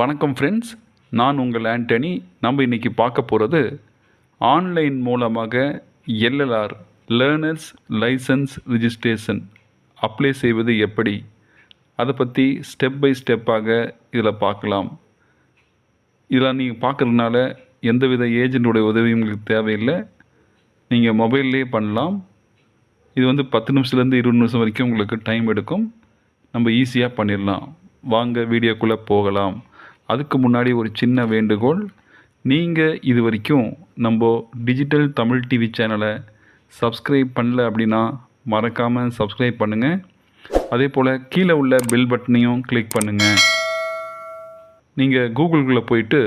வணக்கம் ஃப்ரெண்ட்ஸ் நான் உங்கள் ஆண்டனி. நம்ம இன்றைக்கி பார்க்க போகிறது ஆன்லைன் மூலமாக LLR learners licence registration apply செய்வது எப்படி? அதை பற்றி ஸ்டெப் பை ஸ்டெப்பாக இதில் பார்க்கலாம். இதில் நீங்கள் பார்க்குறதுனால எந்தவித ஏஜென்ட்டுடைய உதவியும் உங்களுக்கு தேவையில்லை. நீங்கள் மொபைல்லே பண்ணலாம். இது வந்து பத்து நிமிஷத்துலேருந்து இருபது நிமிஷம் வரைக்கும் உங்களுக்கு டைம் எடுக்கும். நம்ம ஈஸியாக பண்ணிடலாம். வாங்க வீடியோக்குள்ளே போகலாம். அதுக்கு முன்னாடி ஒரு சின்ன வேண்டுகோள். நீங்கள் இது வரைக்கும் நம்ம டிஜிட்டல் தமிழ் டிவி சேனலை சப்ஸ்கிரைப் பண்ணல அப்படின்னா மறக்காமல் சப்ஸ்கிரைப் பண்ணுங்கள் அதே போல் கீழே உள்ள பெல் பட்டனையும் கிளிக் பண்ணுங்கள் நீங்கள் கூகுளுக்குள்ளே போயிட்டு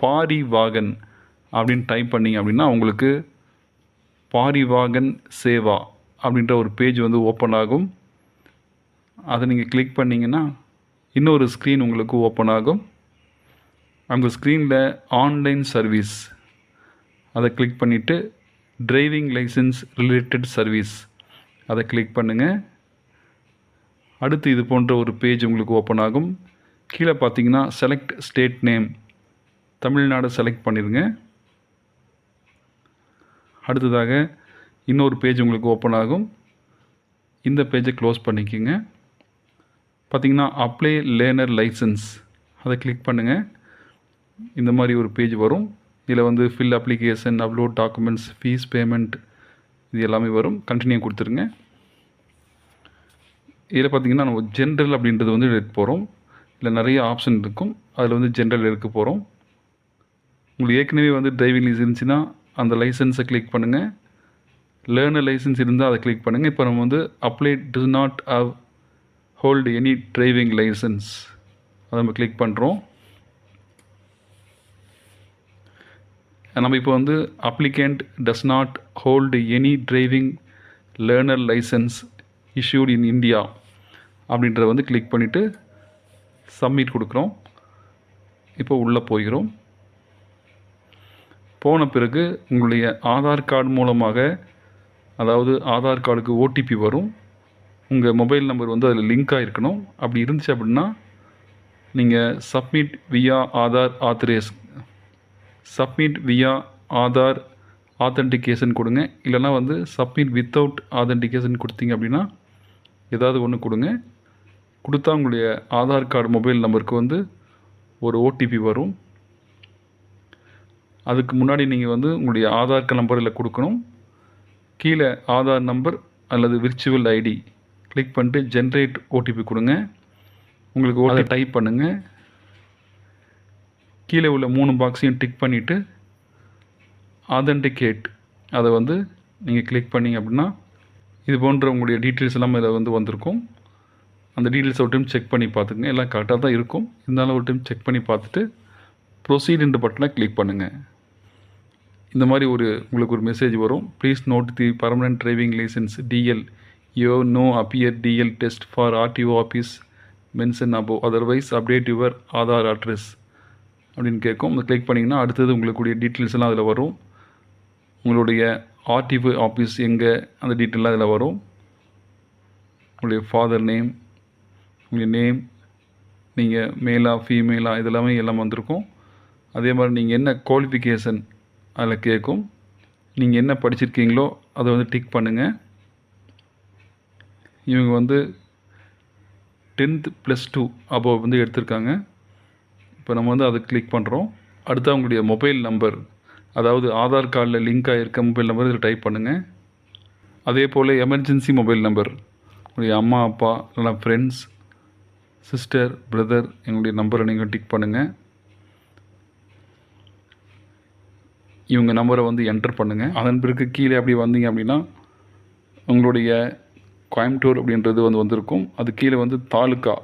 பாரி வாகன் அப்படின்னு டைப் பண்ணிங்க அப்படின்னா உங்களுக்கு பாரிவாகன் சேவா அப்படின்ற ஒரு பேஜ் வந்து ஓப்பன் ஆகும். அதை நீங்கள் கிளிக் பண்ணிங்கன்னா இன்னொரு ஸ்க்ரீன் உங்களுக்கு ஓப்பன் ஆகும். அங்கே ஸ்க்ரீனில் ஆன்லைன் சர்வீஸ் அதை கிளிக் பண்ணிவிட்டு டிரைவிங் லைசன்ஸ் ரிலேட்டட் சர்வீஸ் அதை கிளிக் பண்ணுங்கள் அடுத்து இது போன்ற ஒரு பேஜ் உங்களுக்கு ஓப்பன் ஆகும். கீழே பார்த்தீங்கன்னா select state name Tamil Nadu select பண்ணிடுங்க அடுத்ததாக இன்னொரு பேஜ் உங்களுக்கு ஓப்பன் ஆகும். இந்த பேஜை க்ளோஸ் பண்ணிக்கோங்க. பார்த்தீங்கன்னா அப்ளை லேனர் லைசன்ஸ் அதை கிளிக் பண்ணுங்கள் இந்த மாதிரி ஒரு பேஜ் வரும். இதில் வந்து fill application upload documents fees payment இது எல்லாமே வரும். கண்டினியூ கொடுத்துருங்க. இதில் பார்த்தீங்கன்னா நம்ம ஜென்ரல் அப்படின்றது வந்து எடுக்க போகிறோம் இதில் நிறைய ஆப்ஷன் இருக்கும். அதில் வந்து ஜென்ரல் எடுக்க போகிறோம் உங்களுக்கு ஏற்கனவே வந்து டிரைவிங் லைசன்ஸ் இருந்துச்சுன்னா அந்த லைசன்ஸை கிளிக் பண்ணுங்கள் லேர்னர் லைசன்ஸ் இருந்தால் அதை கிளிக் பண்ணுங்கள் இப்போ நம்ம வந்து apply do not have hold any driving licence அதை நம்ம கிளிக் பண்ணுறோம் நம்ம இப்போ வந்து applicant does not hold any driving learner licence issued in India அப்படின்றத வந்து கிளிக் பண்ணிவிட்டு சப்மிட் கொடுக்குறோம். இப்போ உள்ளே போகிறோம். போன பிறகு உங்களுடைய ஆதார் கார்டு மூலமாக அதாவது ஆதார் கார்டுக்கு ஓடிபி வரும். உங்கள் மொபைல் நம்பர் வந்து அதில் லிங்க் ஆகிருக்கணும் அப்படி இருந்துச்சு அப்படின்னா நீங்கள் சப்மிட் வியா ஆதார் ஆத்தரேஸ் சப்மிட் வியா ஆதார் ஆத்தென்டிகேஷன் கொடுங்க. இல்லைனா வந்து சப்மிட் வித்தவுட் ஆத்தன்டிகேஷன் கொடுத்தீங்க அப்படின்னா ஏதாவது ஒன்று கொடுங்க. கொடுத்தா உங்களுடைய ஆதார் கார்டு மொபைல் நம்பருக்கு வந்து ஒரு ஓடிபி வரும். அதுக்கு முன்னாடி நீங்கள் வந்து உங்களுடைய ஆதார் நம்பரில் கொடுக்கணும். கீழே ஆதார் நம்பர் அல்லது விர்ச்சுவல் ஐடி கிளிக் பண்ணிட்டு ஜென்ரேட் ஓடிபி கொடுங்க. உங்களுக்கு அதை டைப் பண்ணுங்கள் கீழே உள்ள மூணு பாக்ஸையும் டிக் பண்ணிவிட்டு ஆதென்டிகேட் அதை வந்து நீங்கள் கிளிக் பண்ணிங்க அப்படின்னா இது போன்ற உங்களுடைய டீட்டெயில்ஸ் எல்லாம் இதில் வந்து வந்திருக்கும். அந்த டீட்டெயில்ஸ் ஒரு டைம் செக் பண்ணி பார்த்துக்குங்க. எல்லாம் கரெக்டாக தான் இருக்கும். இருந்தாலும் ஒரு டைம் செக் பண்ணி பார்த்துட்டு ப்ரொசீடுன்ற பட்டனை கிளிக் பண்ணுங்கள் இந்த மாதிரி ஒரு உங்களுக்கு ஒரு மெசேஜ் வரும். Please note the permanent driving licence DL you no appear DL test for RTO office mention above otherwise update your Aadhaar address அப்படின்னு கேட்கும். அதை கிளிக் பண்ணிங்கன்னா அடுத்தது உங்களுக்குடைய டீட்டெயில்ஸ் எல்லாம் அதில் வரும். உங்களுடைய ஆர்டிஓ ஆஃபீஸ் எங்கே அந்த டீட்டெயிலாம் அதில் வரும். உங்களுடைய ஃபாதர் நேம் உங்களுடைய நேம் நீங்கள் மேலா ஃபீமேலா இதெல்லாமே எல்லாம் வந்திருக்கும். அதே மாதிரி நீங்கள் என்ன குவாலிஃபிகேஷன் அதில் கேட்கும். நீங்கள் என்ன படிச்சிருக்கீங்களோ அதை வந்து டிக் பண்ணுங்கள் இவங்க வந்து டென்த்து ப்ளஸ் டூ அபோவ் வந்து எடுத்திருக்காங்க. இப்போ நம்ம வந்து அதை கிளிக் பண்ணுறோம் அடுத்து அவங்களுடைய மொபைல் நம்பர் அதாவது ஆதார் கார்டில் லிங்க் ஆகிருக்க மொபைல் நம்பர் இதில் டைப் பண்ணுங்கள் அதே போல் எமர்ஜென்சி மொபைல் நம்பர் உங்களுடைய அம்மா அப்பா இல்லைனா ஃப்ரெண்ட்ஸ் சிஸ்டர் பிரதர் எங்களுடைய நம்பரை நீங்கள் டிக் பண்ணுங்கள் இவங்க நம்பரை வந்து என்டர் பண்ணுங்கள் அதன் பிறகு கீழே அப்படி வந்தீங்க அப்படின்னா உங்களுடைய கோயம்புத்தூர் அப்படின்றது வந்து வந்திருக்கும். அது கீழே வந்து தாலுக்கா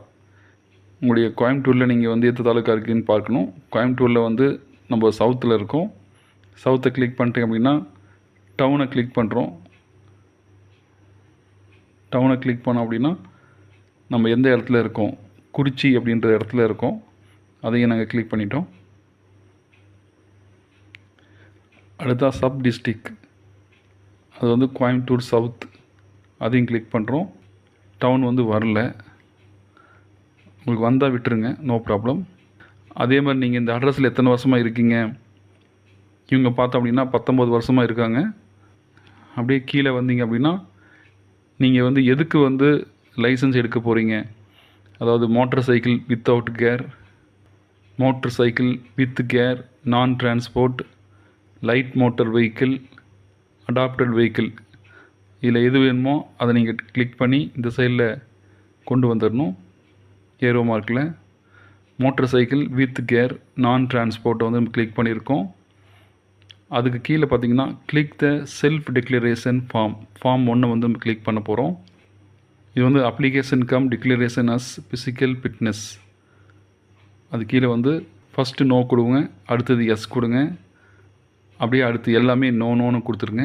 உங்களுடைய கோயம்புத்தூரில் நீங்கள் வந்து எந்த தாலுக்கா இருக்குதுன்னு பார்க்கணும். கோயம்புத்தூரில் வந்து நம்ம சவுத்தில் இருக்கோம். சவுத்தை கிளிக் பண்ணிட்டீங்க அப்படின்னா டவுனை கிளிக் பண்ணுறோம் டவுனை கிளிக் பண்ணோம் அப்படின்னா நம்ம எந்த இடத்துல இருக்கோம்? குறிச்சி அப்படின்ற இடத்துல இருக்கோம். அதையும் நாங்கள் கிளிக் பண்ணிட்டோம். அடுத்தா சப் டிஸ்ட்ரிக் அது வந்து கோயம்புத்தூர் சவுத் அதையும் கிளிக் பண்ணுறோம் டவுன் வந்து வரல. உங்களுக்கு வந்தால் விட்டுருங்க நோ ப்ராப்ளம் அதே மாதிரி நீங்கள் இந்த அட்ரஸில் எத்தனை வருஷமாக இருக்கீங்க? இவங்க பார்த்தோம் அப்படின்னா பத்தொம்பது வருஷமாக இருக்காங்க. அப்படியே கீழே வந்தீங்க அப்படின்னா நீங்கள் வந்து எதுக்கு வந்து லைசன்ஸ் எடுக்க போகிறீங்க அதாவது motor cycle without gear motor cycle with gear non transport light motor vehicle adapted vehicle இதில் எது வேணுமோ அதை நீங்கள் கிளிக் பண்ணி இந்த சைடில் கொண்டு வந்துடணும் ஏரோ மார்க்கில் மோட்டர் சைக்கிள் வித் கேர் நான் டிரான்ஸ்போர்ட்டை வந்து நம்ம கிளிக் பண்ணியிருக்கோம் அதுக்கு கீழே பார்த்தீங்கன்னா click the self declaration form form ஒன்று வந்து நம்ம கிளிக் பண்ண போகிறோம் இது வந்து application cum declaration as physical fitness அது கீழே வந்து ஃபஸ்ட்டு நோ கொடுங்க அடுத்தது எஸ் கொடுங்க. அப்படியே அடுத்து எல்லாமே நோ நோன்னு கொடுத்துருங்க.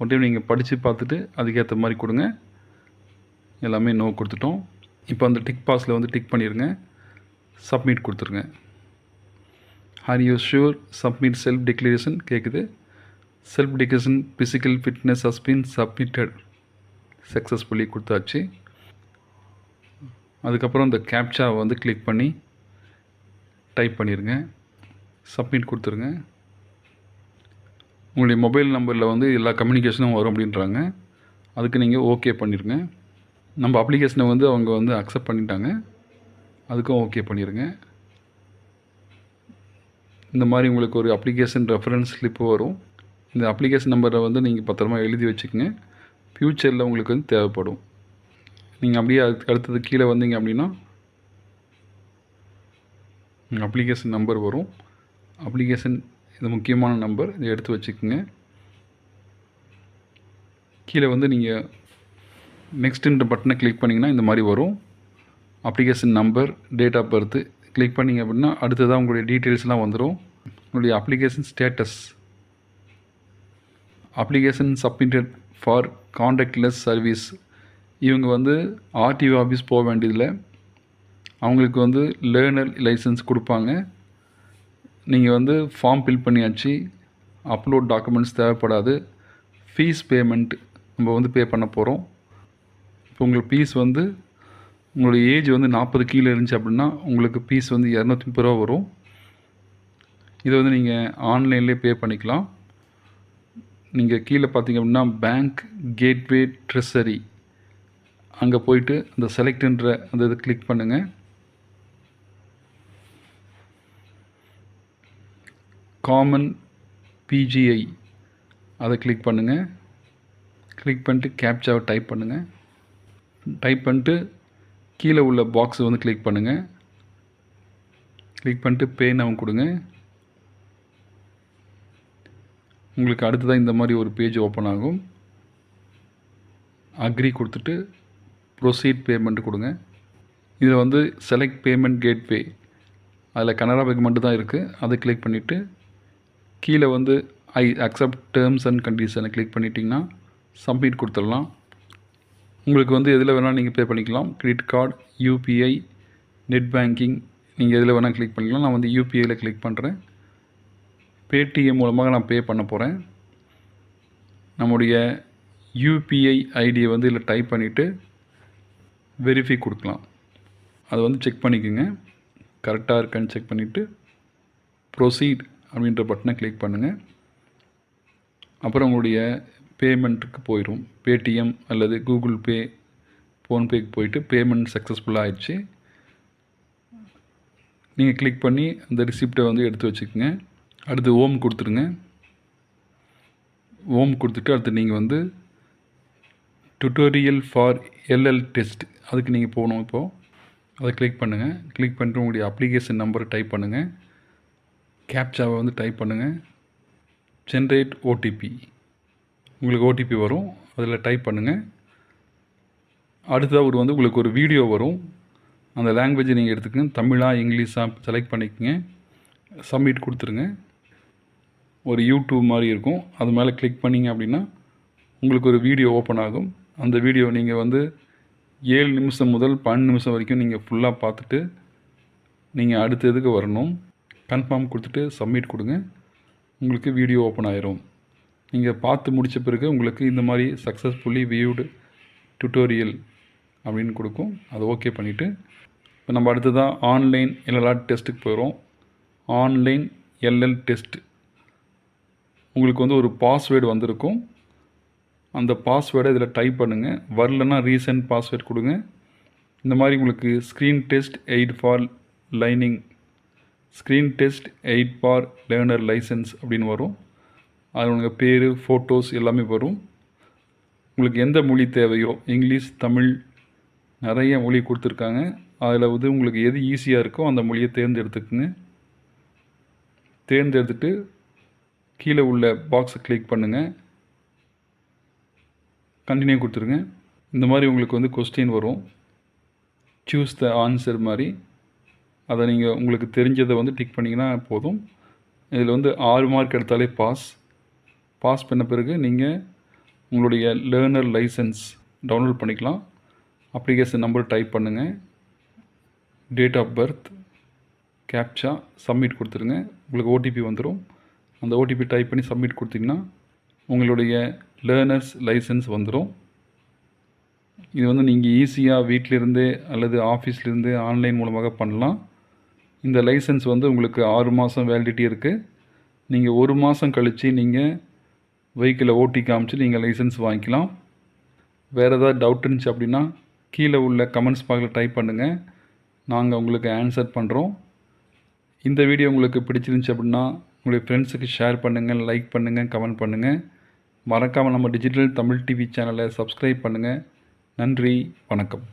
ஒரு டைம் நீங்கள் படித்து பார்த்துட்டு அதுக்கேற்ற மாதிரி கொடுங்க. எல்லாமே நோ கொடுத்துட்டோம். இப்போ அந்த டிக் பாஸில் வந்து டிக் பண்ணிடுங்க சப்மிட் கொடுத்துருங்க. Are you sure submit self declaration கேட்குது self declaration physical fitness has submitted successfully கொடுத்தாச்சு. அதுக்கப்புறம் இந்த கேப்சாவை வந்து கிளிக் பண்ணி டைப் பண்ணிடுங்க சப்மிட் கொடுத்துருங்க. உங்களுடைய மொபைல் நம்பரில் வந்து எல்லா கம்யூனிகேஷனும் வரும் அப்படின்றாங்க. அதுக்கு நீங்கள் ஓகே பண்ணிடுங்க நம்ம அப்ளிகேஷனை வந்து அவங்க வந்து அக்செப்ட் பண்ணிட்டாங்க. அதுக்கும் ஓகே பண்ணிடுங்க இந்த மாதிரி உங்களுக்கு ஒரு அப்ளிகேஷன் ரெஃபரன்ஸ் ஸ்லிப்பு வரும். இந்த அப்ளிகேஷன் நம்பரை வந்து நீங்கள் பத்திரமா எழுதி வச்சுக்கோங்க. ஃப்யூச்சரில் உங்களுக்கு வந்து தேவைப்படும். நீங்கள் அப்படியே அதுக்கு அடுத்தது கீழே வந்தீங்க அப்படின்னா அப்ளிகேஷன் நம்பர் வரும். அப்ளிகேஷன் இது முக்கியமான நம்பர் இதை எடுத்து வச்சுக்கோங்க. கீழே வந்து நீங்கள் நெக்ஸ்ட்டுன்ற பட்டனை கிளிக் பண்ணிங்கன்னா இந்த மாதிரி வரும். Application number date of birth click பண்ணிங்க அப்படின்னா அடுத்ததாக உங்களுடைய டீட்டெயில்ஸ்லாம் வந்துடும் உங்களுடைய application status application submitted for contactless service இவங்க வந்து ஆர்டிஓ ஆஃபீஸ் போக வேண்டியதில்லை. அவங்களுக்கு வந்து லேர்னர் லைசன்ஸ் கொடுப்பாங்க. நீங்கள் வந்து ஃபார்ம் ஃபில் பண்ணியாச்சு. அப்லோட் டாக்குமெண்ட்ஸ் தேவைப்படாது. ஃபீஸ் பேமெண்ட் நம்ம வந்து பே பண்ண போகிறோம் இப்போ உங்களுக்கு ஃபீஸ் வந்து உங்களுடைய ஏஜ் வந்து நாற்பது கீழே இருந்துச்சு அப்படின்னா உங்களுக்கு ஃபீஸ் வந்து இரநூத்தி முப்பது ரூபா வரும். இதை வந்து நீங்கள் ஆன்லைன்லேயே பே பண்ணிக்கலாம். நீங்கள் கீழே பார்த்தீங்க அப்படின்னா பேங்க் கேட்வே ட்ரெஸரி அங்கே போயிட்டு அந்த செலக்ட்ன்ற அந்த இதை கிளிக் பண்ணுங்கள் காமன் பிஜிஐ அதை கிளிக் பண்ணுங்கள் கிளிக் பண்ணிட்டு கேப்சாவை டைப் பண்ணுங்கள் டைப் பண்ணிட்டு கீழே உள்ள பாக்ஸ் வந்து கிளிக் பண்ணுங்கள் கிளிக் பண்ணிட்டு பே நவ் கொடுங்க. உங்களுக்கு அடுத்ததாக இந்த மாதிரி ஒரு பேஜ் ஓப்பன் ஆகும். அக்ரி கொடுத்துட்டு ப்ரொசீட் பேமெண்ட் கொடுங்க. இதில் வந்து செலக்ட் பேமெண்ட் கேட்வே அதில் கனரா பேங்க் மட்டும் தான் இருக்குது அதை கிளிக் பண்ணிவிட்டு கீழே வந்து ஐ அக்செப்ட் டேர்ம்ஸ் அண்ட் கண்டிஷனை கிளிக் பண்ணிட்டிங்கன்னா சப்மிட் கொடுத்துடலாம். உங்களுக்கு வந்து எதில் வேணால் நீங்கள் பே பண்ணிக்கலாம். Credit card UPI net banking நீங்கள் எதில் வேணால் கிளிக் பண்ணிக்கலாம். நான் வந்து யூபிஐயில் கிளிக் பண்ணுறேன் பேடிஎம் மூலமாக நான் பே பண்ண போகிறேன் நம்முடைய யூபிஐ ஐடியை வந்து இதில் டைப் பண்ணிவிட்டு வெரிஃபை கொடுக்கலாம். அதை வந்து செக் பண்ணிக்கோங்க. கரெக்டாக இருக்கான்னு செக் பண்ணிவிட்டு ப்ரொசீட் அப்படின்ற பட்டனை கிளிக் பண்ணுங்கள் அப்புறம் உங்களுடைய பேமெண்ட்டுக்கு போயிடும் பேடிஎம் அல்லது கூகுள் பே ஃபோன்பேக்கு போயிட்டு பேமெண்ட் சக்ஸஸ்ஃபுல்லாக ஆயிடுச்சு. நீங்கள் கிளிக் பண்ணி அந்த ரிசிப்டை வந்து எடுத்து வச்சுக்கோங்க. அடுத்து ஓம் கொடுத்துருங்க. ஓம் கொடுத்துட்டு அடுத்து நீங்கள் வந்து டுட்டோரியல் ஃபார் எல்எல் டெஸ்ட் அதுக்கு நீங்கள் போகணும் இப்போது அதை கிளிக் பண்ணுங்கள் கிளிக் பண்ணிட்டு உங்களுடைய அப்ளிகேஷன் நம்பரை டைப் பண்ணுங்கள் கேப்சாவை வந்து டைப் பண்ணுங்கள் ஜென்ரேட் ஓடிபி உங்களுக்கு ஓடிபி வரும். அதில் டைப் பண்ணுங்கள் அடுத்ததாக ஒரு வந்து உங்களுக்கு ஒரு வீடியோ வரும். அந்த லாங்குவேஜை நீங்கள் எடுத்துக்கங்க. தமிழாக இங்கிலீஷாக செலக்ட் பண்ணிக்கோங்க. சப்மிட் கொடுத்துருங்க. ஒரு யூடியூப் மாதிரி இருக்கும். அது மேலே கிளிக் பண்ணிங்க அப்படின்னா உங்களுக்கு ஒரு வீடியோ ஓப்பன் ஆகும். அந்த வீடியோ நீங்கள் வந்து ஏழு நிமிஷம் முதல் பன்னெண்டு நிமிஷம் வரைக்கும் நீங்கள் ஃபுல்லாக பார்த்துட்டு நீங்கள் அடுத்த இதுக்கு வரணும்? கன்ஃபார்ம் கொடுத்துட்டு சப்மிட் கொடுங்க. உங்களுக்கு வீடியோ ஓப்பன் ஆயிரும். நீங்கள் பார்த்து முடித்த பிறகு உங்களுக்கு இந்த மாதிரி சக்ஸஸ்ஃபுல்லி வியூடு டியூட்டோரியல் அப்படின்னு கொடுக்கும். அதை ஓகே பண்ணிவிட்டு இப்போ நம்ம அடுத்ததாக ஆன்லைன் எல்எல்ஆர் டெஸ்ட்டுக்கு போயிடும் ஆன்லைன் எல்எல் டெஸ்ட் உங்களுக்கு வந்து ஒரு பாஸ்வேர்டு வந்திருக்கும். அந்த பாஸ்வேர்டை இதில் டைப் பண்ணுங்கள் வரலன்னா ரீசெண்ட் பாஸ்வேர்ட் கொடுங்க. இந்த மாதிரி உங்களுக்கு screen test aid for learning screen test aid for learner licence அப்படின்னு வரும். அது உங்கள் பேர் ஃபோட்டோஸ் எல்லாமே வரும். உங்களுக்கு எந்த மொழி தேவையோ இங்கிலீஷ் தமிழ் நிறைய மொழி கொடுத்துருக்காங்க. அதில் வந்து உங்களுக்கு எது ஈஸியாக இருக்கோ அந்த மொழியை தேர்ந்தெடுத்துக்குங்க. தேர்ந்தெடுத்துட்டு கீழே உள்ள பாக்ஸை கிளிக் பண்ணுங்கள் கண்டினியூ கொடுத்துருங்க. இந்த மாதிரி உங்களுக்கு வந்து கொஸ்டின் வரும். சூஸ் த ஆன்சர் மாதிரி. அதை நீங்கள் உங்களுக்கு தெரிஞ்சதை வந்து டிக் பண்ணிங்கன்னா போதும். இதில் வந்து ஆறு மார்க் எடுத்தாலே பாஸ் பாஸ் பண்ண பிறகு நீங்கள் உங்களுடைய லேர்னர் லைசன்ஸ் டவுன்லோட் பண்ணிக்கலாம். அப்ளிகேஷன் நம்பர் டைப் பண்ணுங்கள் date of birth captcha submit கொடுத்துருங்க. உங்களுக்கு ஓடிபி வந்துடும் அந்த ஓடிபி டைப் பண்ணி சப்மிட் கொடுத்தீங்கன்னா உங்களுடைய லேர்னர்ஸ் லைசன்ஸ் வந்துடும் இது வந்து நீங்கள் ஈஸியாக வீட்டிலிருந்தே அல்லது ஆஃபீஸ்லேருந்து ஆன்லைன் மூலமாக பண்ணலாம். இந்த லைசன்ஸ் வந்து உங்களுக்கு ஆறு மாதம் வேலிடிட்டி இருக்குது நீங்கள் ஒரு மாதம் கழித்து நீங்கள் வெஹிக்கிளை ஓட்டி காமிச்சு நீங்கள் லைசன்ஸ் வாங்கிக்கலாம். வேறு ஏதாவது டவுட் இருந்துச்சு அப்படின்னா கீழே உள்ள கமெண்ட்ஸ் பாக்ஸில் டைப் பண்ணுங்கள் நாங்கள் உங்களுக்கு ஆன்சர் பண்ணுறோம் இந்த வீடியோ உங்களுக்கு பிடிச்சிருந்துச்சு அப்படின்னா உங்களுடைய ஃப்ரெண்ட்ஸுக்கு ஷேர் பண்ணுங்கள் லைக் பண்ணுங்கள் கமெண்ட் பண்ணுங்கள் மறக்காமல் நம்ம டிஜிட்டல் தமிழ் டிவி சேனலை சப்ஸ்கிரைப் பண்ணுங்கள் நன்றி வணக்கம்.